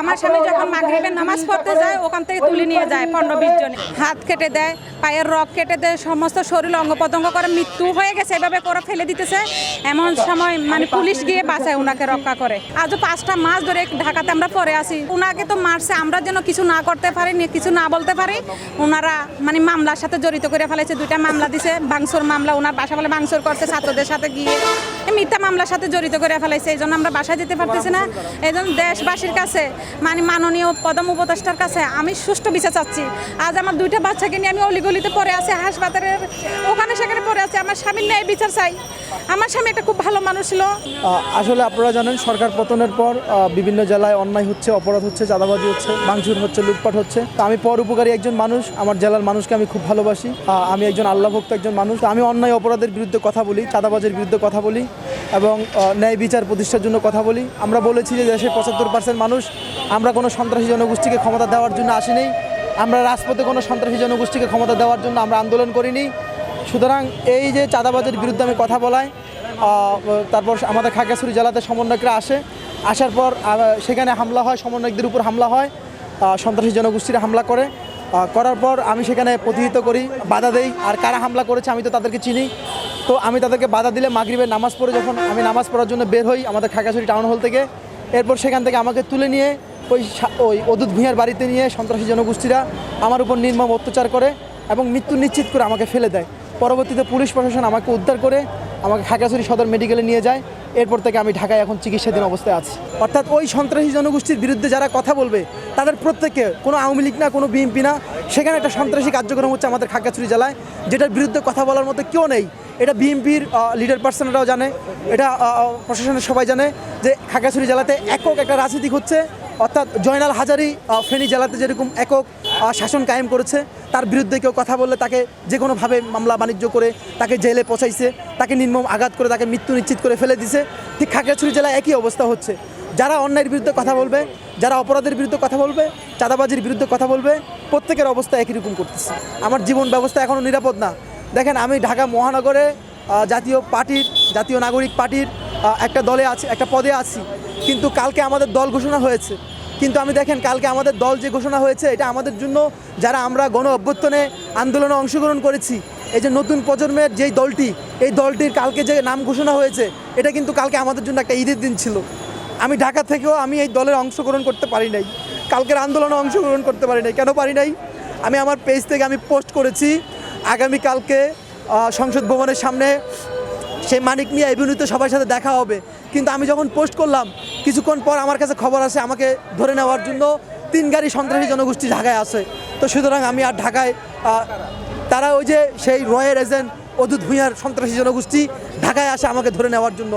আমার স্বামী যখন মাগরীবের নামাজ পড়তে যায়, ওখান থেকে তুলে নিয়ে যায় পনেরো বিশ জন। হাত কেটে দেয় পায়ের রক কেটে সমস্ত শরীর অঙ্গ প্রত্যঙ্গ করে মৃত্যু হয়ে গেছে। এভাবে করে ফেলে দিতেছে। এমন সময় মানে পুলিশ গিয়ে বাঁচায় ওনাকে রক্ষা করে। আজও পাঁচটা মাস ধরে ঢাকাতে আমরা পরে আসি ওনাকে তো মারছে, আমরা যেন কিছু না করতে পারি কিছু না বলতে পারি। ওনারা মানে মামলার সাথে জড়িত করে ফেলেছে, দুইটা মামলা দিছে। ভাঙচুর মামলা ওনার বাসা বলে ভাঙচুর করছে ছাত্রদের সাথে গিয়ে। মিথ্যা মামলার সাথে জড়িত করে ফেলেছে, এই জন্য আমরা বাসায় যেতে পারতেছি না। এই জন্য দেশবাসীর কাছে মানে মাননীয় পদম উপদেষ্টার কাছে আমি সুষ্ঠু বিচার চাচ্ছি। আজ আমার দুইটা বাচ্চাকে নিয়ে আমি অলিগলিতে পড়ে আছি, হাসপাতালের ওখানে সেখানে পড়ে আছি। আমার স্বামীর ন্যায় বিচার চাই। আমার স্বামী একটা খুব ভালো মানুষ ছিল। আসলে আপনারা জানেন, সরকার পতনের পর বিভিন্ন জেলায় অন্যায় হচ্ছে, অপরাধ হচ্ছে, চাঁদাবাজি হচ্ছে, ভাঙচুর হচ্ছে, লুটপাট হচ্ছে। তো আমি পর উপকারী একজন মানুষ। আমার জেলার মানুষকে আমি খুব ভালোবাসি। আমি একজন আল্লাভক্ত একজন মানুষ। আমি অন্যায় অপরাধের বিরুদ্ধে কথা বলি, চাঁদাবাজের বিরুদ্ধে কথা বলি এবং ন্যায় বিচার প্রতিষ্ঠার জন্য কথা বলি। আমরা বলেছি যে দেশের পঁচাত্তর পার্সেন্ট মানুষ। আমরা কোনো সন্ত্রাসী জনগোষ্ঠীকে ক্ষমতা দেওয়ার জন্য আসিনি। আমরা রাজপথে কোনো সন্ত্রাসী জনগোষ্ঠীকে ক্ষমতা দেওয়ার জন্য আমরা আন্দোলন করিনি। সুতরাং এই যে চাঁদাবাজের বিরুদ্ধে আমি কথা আহ, তারপর আমাদের খাগড়াছড়ি জেলাতে সমন্বয়করা আসে। আসার পর সেখানে হামলা হয় সমন্বয়কদের উপর হামলা হয় সন্ত্রাসী জনগোষ্ঠীরা হামলা করে। করার পর আমি সেখানে প্রতিহিত করি বাধা দেই। আর কারা হামলা করেছে আমি তো তাদেরকে চিনি। তো আমি তাদেরকে বাধা দিলে মাগরিবের নামাজ পড়ে যখন আমি নামাজ পড়ার জন্য বের হই আমাদের খাগড়াছড়ি টাউন হল থেকে। এরপর সেখান থেকে আমাকে তুলে নিয়ে ওই ওই অদূত ভূঁইয়ার বাড়িতে নিয়ে সন্ত্রাসী জনগোষ্ঠীরা আমার উপর নির্মম অত্যাচার করে এবং মৃত্যু নিশ্চিত করে আমাকে ফেলে দেয়। পরবর্তীতে পুলিশ প্রশাসন আমাকে উদ্ধার করে আমাকে খাগড়াছড়ি সদর মেডিকেলে নিয়ে যায়। এরপর থেকে আমি ঢাকায় এখন চিকিৎসাধীন অবস্থায় আছি। অর্থাৎ ওই সন্ত্রাসী জনগোষ্ঠীর বিরুদ্ধে যারা কথা বলবে, তাদের প্রত্যেকে কোনো আওয়ামী লীগ না, কোনো বিএনপি না, সেখানে একটা সন্ত্রাসী কার্যক্রম হচ্ছে আমাদের খাগড়াছড়ি জেলায়, যেটার বিরুদ্ধে কথা বলার মতো কেউ নেই। এটা বিএনপির লিডার পার্সনরাও জানে। এটা প্রশাসনের সবাই জানে যে খাগড়াছড়ি জেলাতে একক একটা রাজনীতি হচ্ছে। অর্থাৎ জয়নাল হাজারি ফেনী জেলাতে যেরকম একক শাসন কায়েম করেছে, তার বিরুদ্ধে কেউ কথা বললে তাকে যে কোনোভাবে মামলা বাণিজ্য করে তাকে জেলে পচাইছে, তাকে নির্মম আঘাত করে তাকে মৃত্যু নিশ্চিত করে ফেলে দিছে। ঠিক খাগড়াছড়ি জেলায় একই অবস্থা হচ্ছে। যারা অন্যায়ের বিরুদ্ধে কথা বলবে, যারা অপরাধের বিরুদ্ধে কথা বলবে, চাঁদাবাজির বিরুদ্ধে কথা বলবে, প্রত্যেকের অবস্থা একই রকম করতেছে। আমার জীবন ব্যবস্থা এখনও নিরাপদ না। দেখেন, আমি ঢাকা মহানগরে জাতীয় পার্টির, জাতীয় নাগরিক পার্টির একটা দলে আছি, একটা পদে আছি। কিন্তু কালকে আমাদের দল ঘোষণা হয়েছে। কিন্তু আমি দেখেন, কালকে আমাদের দল যে ঘোষণা হয়েছে, এটা আমাদের জন্য যারা আমরা গণ অভ্যর্থনে আন্দোলনে অংশগ্রহণ করেছি, এই যে নতুন প্রজন্মের যেই দলটি, এই দলটির কালকে যে নাম ঘোষণা হয়েছে, এটা কিন্তু কালকে আমাদের জন্য একটা ঈদের দিন ছিল। আমি ঢাকা থেকেও আমি এই দলের অংশগ্রহণ করতে পারি নাই। কালকের আন্দোলনে অংশগ্রহণ করতে পারি নাই। কেন পারি নাই? আমি আমার পেজ থেকে আমি পোস্ট করেছি আগামীকালকে সংসদ ভবনের সামনে সেই মানিক মিয়া এভিনিউতে সবার সাথে দেখা হবে। কিন্তু আমি যখন পোস্ট করলাম, কিছুক্ষণ পর আমার কাছে খবর আসে, আমাকে ধরে নেওয়ার জন্য তিন গাড়ি সন্ত্রাসী জনগোষ্ঠী ঢাকায় আছে। তো সুতরাং আমি আর ঢাকায় তারা ওই যে সেই রয়ের এজেন্ট অদূত ভূঁইয়ার সন্ত্রাসী জনগোষ্ঠী ঢাকায় আসে আমাকে ধরে নেওয়ার জন্য।